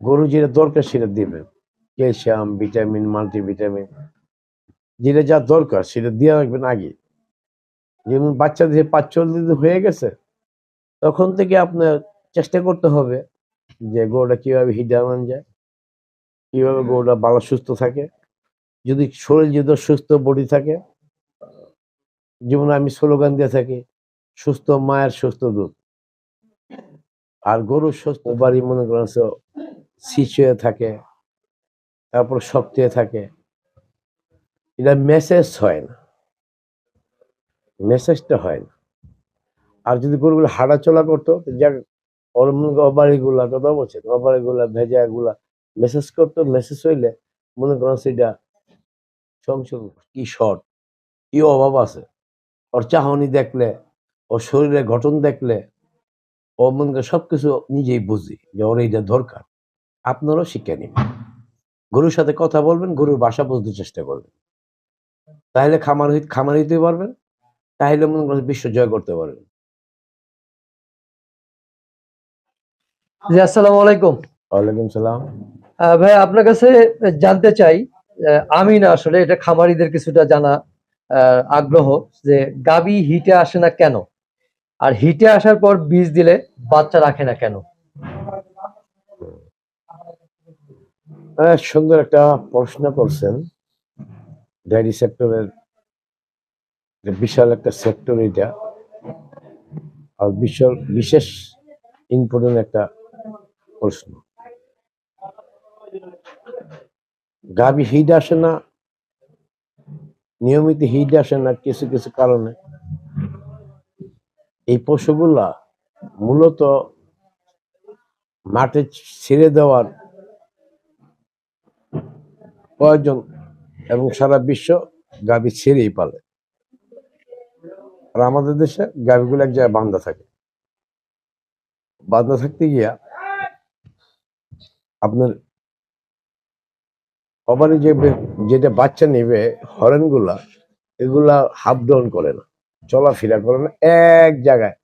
গরু যেটা দরকার সেটা দিবেন ক্যালসিয়াম, ভিটামিন, মাল্টিভিটামিন, যেটা যা দরকার সেটা দিয়ে রাখবেন আগে। যেমন বাচ্চাদের পাঁচ চল্লিশ দিন হয়ে গেছে, তখন থেকে আপনার চেষ্টা করতে হবে যে গরুটা কীভাবে আনানো যায়, কীভাবে গরুটা ভালো সুস্থ থাকে। যদি শরীর যদি সুস্থ বডি থাকে, যেমন আমি স্লোগান দিয়ে থাকি, সুস্থ মায়ের সুস্থ দুধ। আর গরু সুস্থ বাড়ি মনে করেন সিচ হয়ে থাকে, তারপর শক্তি থাকে। এটা মেসেজ হয় না। মেসেজটা হয় না। আর যদি গরুগুলো হাঁটা চলা করতো যাক অবাড়িগুলা কথা বলছেন অবাড়িগুলা ভেজা এগুলা মেসেজ করতো মেসেজ হইলে মনে করেন সেটা সংশোধন কি শর্ট কি অভাব আছে? ওর চাহনি দেখলে, ওর শরীরের গঠন দেখলে, ও মনে করে সবকিছু নিজেই বুঝি যে ওর এইটা দরকার। আপনারও শিক্ষা নেবেন গরুর সাথে কথা বলবেন গরুর বাসা বুঝতে চেষ্টা করবেন। তাহলে খামার খামার হইতে পারবেন তাহলে মনে করেন বিশ্ব জয় করতে পারবেন। জি আসসালামু আলাইকুম। ওয়ালাইকুম সালাম। আহ, ভাই আপনার কাছে জানতে চাই আমি না আসলে এটা খামারিদের কিছুটা জানা আহ, আগ্রহ যে গাবি হিটে আসে না কেন? আর হিটে আসার পর বীজ দিলে বাচ্চা রাখে না কেন? সুন্দর একটা প্রশ্ন করছেন। ডেয়ারি সেক্টরের বিশাল একটা সেক্টর এটা, আর বিশাল, বিশেষ ইম্পর্টেন্ট একটা প্রশ্ন। গাবি হিট আসে না, নিয়মিত হিট আসে না কিছু কিছু কারণে। এই পশুগুলা মূলত মাঠে ছেড়ে দেওয়ার প্রয়োজন এবং সারা বিশ্ব গাভী ছেড়েই পালে। আর আমাদের দেশে গাভীগুলো এক জায়গায় বান্ধা থাকে। বান্ধা থাকতে গিয়া আপনার অবারে যে যেটা বাচ্চা নেবে হরেনগুলা এগুলা হাফ ডাউন করে না। চলাফেরা করে না, এক জায়গায়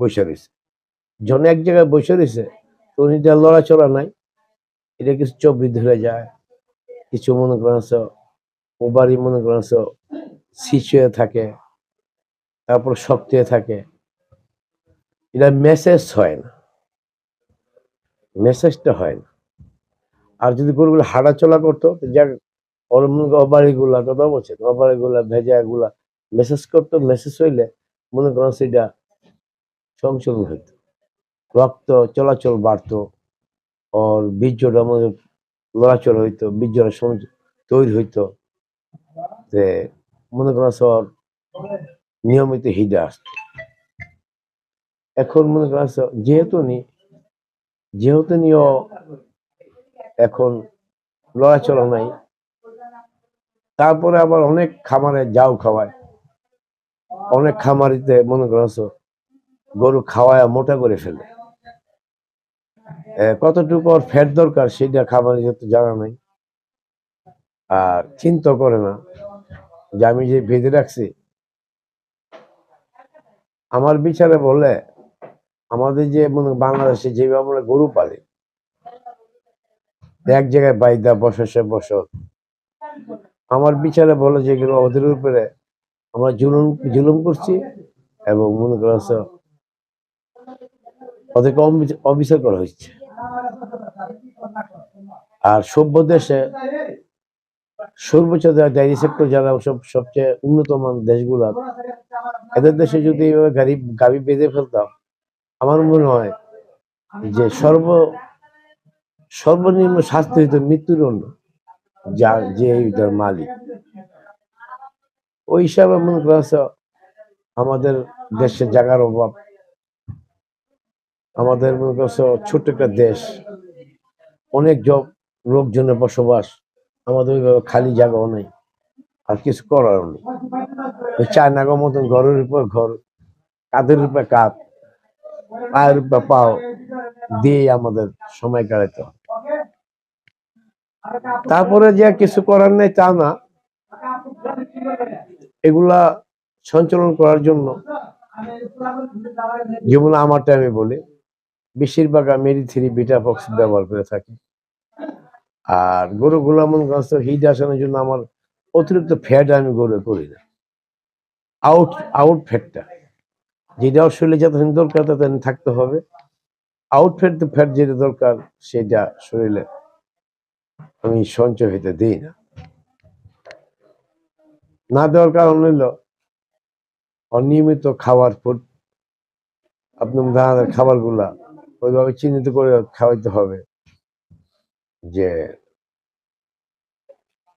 বসে রয়েছে। জন এক জায়গায় বসে রয়েছে, তো এটা লড়াচড়া নাই, এটা কিছু চব্বিশ ধরে যায়। কিছু মনে করেন ওবারই মনে করেন সিচুয়ে থাকে, তারপর শক্তি থাকে। এটা মেসেজ হয় না। মেসেজটা হয় না। আর যদি গরুগুলো হাঁটা চলা করতো যাক, ওর মনে করো অবাড়িগুলা কথা বলছেন অবাড়িগুলা ভেজা এগুলা মেসেজ করতো মেসেজ হইলে মনে করেন সেটা সংশোধন হইতো। রক্ত, চলাচল বাড়তো, ওর বীর্যটা মনে লড়াচড় হইতো বীর্যটা সম- তৈরি হইতো, যে মনে করেন সর নিয়মিত হিডে আসতো। এখন মনে করেন সর যেহেতু নি, যেহেতু নিও এখন লড়াচড়া নাই, তারপরে আবার অনেক খামারে যাও খাওয়ায়, অনেক খামারিতে মনে করেন সর গরু খাওয়ায় মোটা করে ফেলে। কতটুকু ওর ফ্যাট দরকার সেটা খাবারের যত জানা নাই। আর চিন্তা করে না যে আমি যে বেঁধে রাখছি, আমার বিচারে বলে আমাদের যে মনে বাংলাদেশে যেভাবে আমরা গরু পালি, এক জায়গায় বাইদা বসে বসত আমার বিচারে বলে যে এগুলো ওদের উপরে আমরা জুলুম জুলুম করছি এবং মনে করছে ওদেরকে অবিচ- অবিচার করা হচ্ছে। আর সভ্য দেশে সর্বোচ্চ ডায়েরি সেক্টর যারা সব সবচেয়ে উন্নত মান দেশগুলো, এদের দেশে যদি এইভাবে গাড়ি গাড়ি বেঁধে ফেলতাম, আমার মনে হয় যে সর্ব সর্বনিম্ন শাস্তি হইতো মৃত্যুদণ্ড যা যে এইটার মালিক। ওই হিসাবে মনে করা আমাদের দেশে জায়গার অভাব আমাদের মনে করছে ছোট্ট একটা দেশ, অনেক জব, লোকজনের বসবাস, আমাদের ওইভাবে খালি জায়গাও নেই, আর কিছু করার নেই ওই চায়নাগর মতন ঘরের উপর ঘর কাঁধের উপরে কাঁধ পায়ের উপরে পাও দিয়ে আমাদের সময় কাটাতে। তারপরে যে কিছু করার নেই তা না, এগুলা সঞ্চালন করার জন্য যেমন আমারটা আমি বলি বেশিরভাগ আমি থ্রি বিটা বক্স ব্যবহার করে থাকি। আর গরুগুলো মনে করছে হিট আসানোর জন্য আমার অতিরিক্ত ফ্যাট আমি গরু করি না। আউট আউট ফ্যাটটা যেটা শরীরে যতদিন দরকার ততদিন থাকতে হবে। আউট ফ্যাট ফ্যাট যেটা দরকার সেটা শরীরে আমি সঞ্চয় হইতে দিই না। না দেওয়ার কারণ হইল অনিয়মিত খাওয়ার ফুড আপনি ধরনের খাবারগুলা ওইভাবে চিহ্নিত করে খাওয়াইতে হবে যে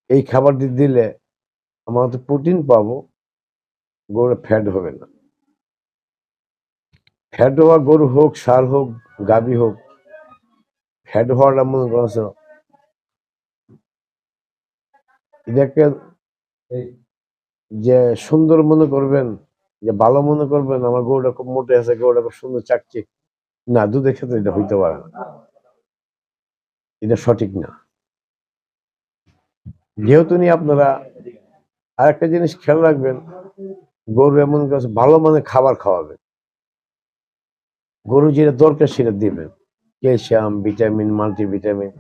এই খাবারটি দিলে আমার তো প্রোটিন পাবো, গরুর ফ্যাট হবে না। ফ্যাট হওয়া গরু হোক, সার হোক, গাভী হোক ফ্যাট হওয়াটা মনে করছ এটাকে যে সুন্দর মনে করবেন, যে ভালো মনে করবেন, আমার গরুটা খুব মোটে আছে, গরুটা খুব সুন্দর চাকচি না, দুধের ক্ষেত্রে এটা হইতে পারে না। এটা সঠিক না। যেহেতু নিয়ে আপনারা আরেকটা জিনিস খেয়াল রাখবেন, গরু এমন কাছে ভালো মানে খাবার খাওয়াবেন গরু যেটা দরকার সেটা দিবেন। ক্যালসিয়াম, ভিটামিন, মাল্টিভিটামিন,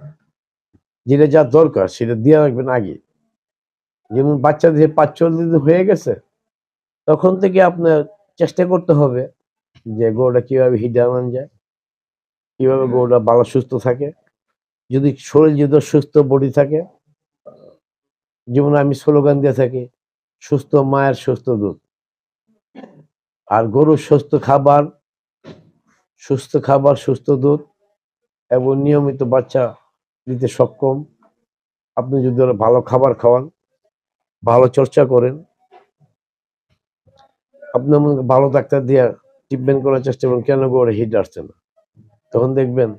যেটা যা দরকার সেটা দিয়ে রাখবেন আগে। যেমন বাচ্চাদের পাঁচ চল্লিশ দিন হয়ে গেছে, তখন থেকে আপনার চেষ্টা করতে হবে যে গরুটা কীভাবে হিট আনানো যায় কীভাবে গরুটা ভালো সুস্থ থাকে যদি শরীর যদি সুস্থ বডি থাকে যেমন আমি স্লোগান দিয়ে থাকি সুস্থ মায়ের সুস্থ দুধ। আর গরুর সুস্থ খাবার সুস্থ খাবার সুস্থ দুধ এবং নিয়মিত বাচ্চা দিতে সক্ষম আপনি যদি ওরা ভালো খাবার খাওয়ান ভালো চর্চা করেন আপনি মনে ভালো ডাক্তার দিয়ে ট্রিটমেন্ট করার চেষ্টা করেন কেন গরু হিট আসছে না? তখন দেখবেন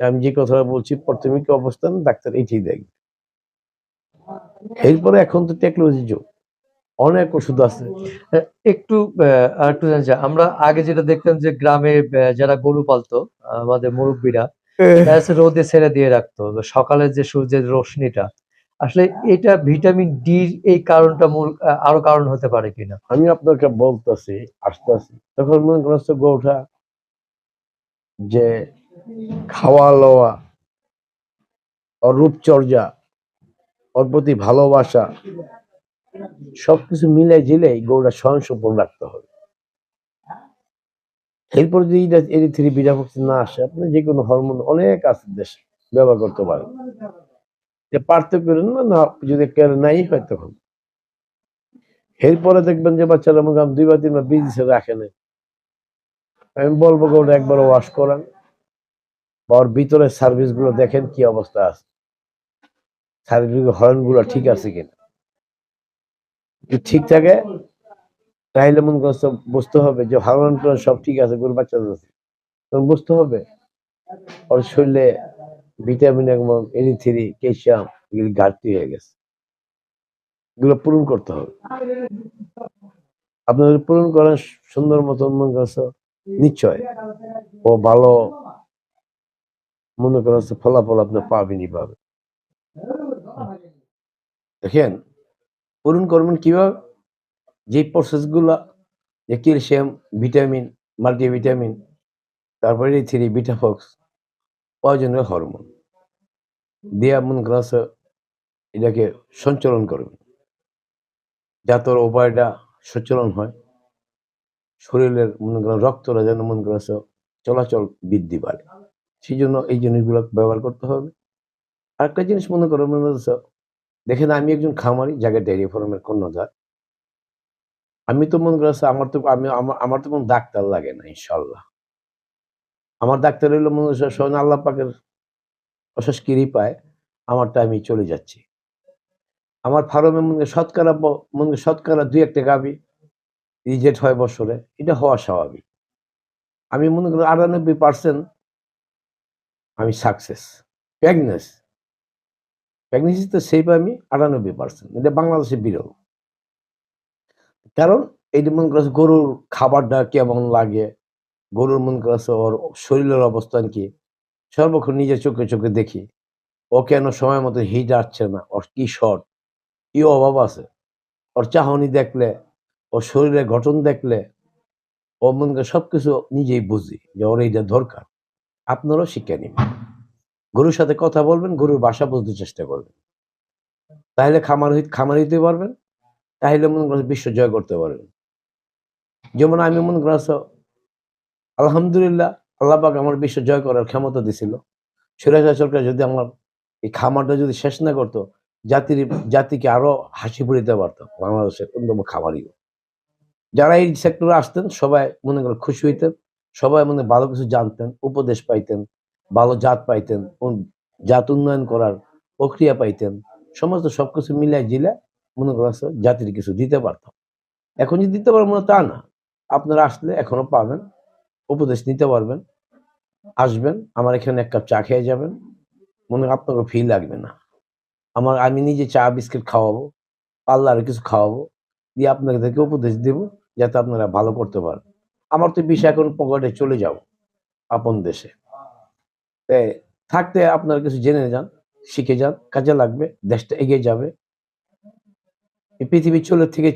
আমি যে কথাটা বলছি প্রাথমিক অবস্থান ডাক্তার এইটাই দেখবে। এরপরে এখন তো টেকনোলজি যুগ। অনেক ওষুধ আছে। একটু আহ, আর একটু জানতে আমরা আগে যেটা দেখতাম যে গ্রামে যারা গরু পালতো আমাদের মুরব্বীরা রোদে ছেড়ে দিয়ে রাখতো। সকালের যে সূর্যের রশ্মিটা আসলে এটা ভিটামিন ডি এই কারণটা মূল আরও কারণ হতে পারে কিনা? আমি আপনাকে বলতেছি, আসতেছি, তখন মনে করছে গৌঠা যে খাওয়া লওয়া রূপচর্যা, ওর প্রতি ভালোবাসা, সবকিছু মিলে জিলে গৌড়া স্বয়ং সম্পূর্ণ রাখতে হবে। এরপর যদি এরি থ্রি বিরাভক্তি না আসে আপনি যে কোনো হরমোন অনেক আছে দেশে, ব্যবহার করতে পারেন। যে পার্থক্য না না, যদি কেউ নাই হয় তখন। এরপরে দেখবেন যে বাচ্চারা আমি দুইবার, তিনবার বীজ রাখে না আমি বলব ওটা একবার ওয়াশ করান। বা ওর ভিতরে সার্ভিসগুলো দেখেন কি অবস্থা আছে। সার্ভিস হর্নগুলো ঠিক আছে কিনা। ঠিক থাকে, তাহলে মনে করছে বুঝতে হবে যে টরমোন সব ঠিক আছে গরু বাচ্চা তখন বুঝতে হবে। ওর শরীরে ভিটামিন, এবং এনি থ্রি ক্যালসিয়াম এগুলি ঘাটতি হয়ে গেছে। এগুলো পূরণ করতে হবে। আপনি যদি পূরণ করেন, সুন্দর মতন মনে করছে নিশ্চয় ও ভালো মনে করছে ফলাফল আপনি পাবেন দেখেন, পূরণ করবেন কীভাবে? যে প্রসেসগুলা যে ক্যালসিয়াম, ভিটামিন মাল্টিভিটামিন তারপরে থ্রি বিটাফক্স প্রয়োজনীয় হরমোন দিয়ে মনে করছে এটাকে সঞ্চালন করবেন যাতে ওর উপায়টা সঞ্চালন হয় শরীরের মনে করেন রক্তটা যেন মনে করছে চলাচল বৃদ্ধি পায় সেই জন্য এই জিনিসগুলো ব্যবহার করতে হবে আরেকটা জিনিস মনে করো মনে দেখেন আমি একজন খামারি জায়গায় ডেয়ারি ফার্মের কর্ণধার আমি তো মনে করছে আমার তো আমি আমার তো কোনো ডাক্তার লাগে না ইনশাল্লাহ আমার ডাক্তার হইল মনে করছে স্বয়ং আল্লাহ পাকের অশেষ পায় আমারটা আমি চলে যাচ্ছি। আমার ফার্মে মনে শতকরা মনে শতকরা দুই একটা গাবি রিজেক্ট হয় বছরে, এটা হওয়া স্বাভাবিক। আমি মনে করি আটানব্বই পার্সেন্ট আমি সাকসেস প্রেগনেন্স প্রেগনেন্সিতে সেভ আমি আটানব্বই পার্সেন্ট এটা বাংলাদেশে বিরল। কারণ এইটা মনে করছে গরুর খাবারটা কেমন লাগে গরুর মন করছে ওর শরীরের অবস্থান কি? সর্বক্ষণ নিজের চোখে চোখে দেখি। ও কেন সময় মতো হিট আসছে না? ওর কি শর্ট কি অভাব আছে? ওর চাহনি দেখলে, ওর শরীরের গঠন দেখলে ও মনে করে সবকিছু নিজেই বুঝি যে ওর এইটা দরকার। আপনারাও শিক্ষা নিন। গরুর সাথে কথা বলবেন, গরুর বাসা বুঝতে চেষ্টা করবেন। তাহলে খামার খামার হইতে পারবেন, তাহলে মনে করেন বিশ্ব জয় করতে পারবেন। যেমন আমি মনে করছ আলহামদুলিল্লাহ, আল্লাহ পাক আমার বিশ্ব জয় করার ক্ষমতা দিছিল। সুরাজা সরকার যদি আমার এই খামারটা যদি শেষ না করতো, জাতির, জাতিকে আরও হাসি ফুরিতে পারতো বাংলাদেশের অন্যতম খামারিও। যারা এই সেক্টরে আসতেন, সবাই মনে করে খুশি হইতেন, সবাই মনে ভালো কিছু জানতেন, উপদেশ পাইতেন, ভালো জাত পাইতেন জাত উন্নয়ন করার প্রক্রিয়া পাইতেন, সমস্ত সবকিছু মিলাই জিলে মনে করছে জাতির কিছু দিতে পারতাম। এখন যদি দিতে পারব তা না। আপনারা আসলে এখনও পাবেন। উপদেশ নিতে পারবেন, আসবেন, আমার এখানে এক কাপ চা খেয়ে যাবেন, মনে আপনাকে ফি লাগবে না। আমার, আমি নিজে চা, বিস্কিট খাওয়াবো, পাল্লা আর কিছু খাওয়াবো, দিয়ে আপনাকে থেকে উপদেশ দেবো, যাতে আপনারা ভালো করতে পারেন। আমার তো বিষয় এখন পকেটে চলে যাব আপন দেশে। থাকতে আপনারা কিছু জেনে যান, শিখে যান, কাজে লাগবে, দেশটা এগিয়ে যাবে। পৃথিবী চলে থেকে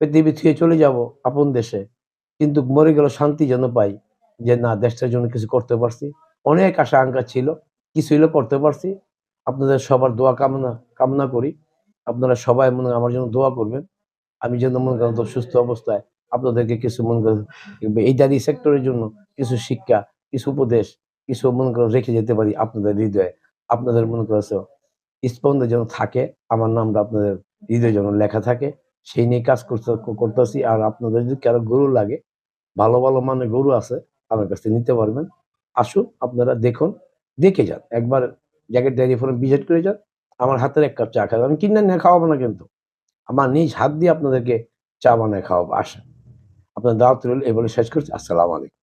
পৃথিবী থেকে চলে যাব, আপন দেশে। কিন্তু মরে গেল শান্তি যেন পাই যে, না, দেশটার জন্য কিছু করতে পারছি। অনেক আশা আঙ্কা ছিল কিছু হইলেও করতে পারছি। আপনাদের সবার দোয়া কামনা কামনা করি। আপনারা সবাই মনে আমার জন্য দোয়া করবেন। আমি যেন মনে করেন সুস্থ অবস্থায় আপনাদেরকে কিছু মনে করেন, এই দাঁড়িয়ে সেক্টরের জন্য কিছু শিক্ষা, কিছু উপদেশ, কিছু মনে করেন রেখে যেতে পারি আপনাদের হৃদয়ে। আপনাদের মনে করেছে স্পন্দে যেন থাকে, আমার নামটা আপনাদের হৃদয়ে যেন লেখা থাকে। সেই নিয়ে কাজ করতে, করতেছি। আর আপনাদের যদি কারও গরু লাগে, ভালো ভালো মানে গরু আছে আমার কাছে নিতে পারবেন। আসুন, আপনারা দেখুন, দেখে যান। একবার জ্যাকেট ডেয়ারি ফোন ভিজিট করে যান, আমার হাতের এক কাপ চা খাবেন আমি কিনে নিয়ে খাওয়াবো না কিন্তু। আমার নিজ হাত দিয়ে আপনাদেরকে চা বানায় খাওয়াবো। আসেন। আপনার দাওয়াত রইল এই বলে শেষ করছি। আসসালামু আলাইকুম।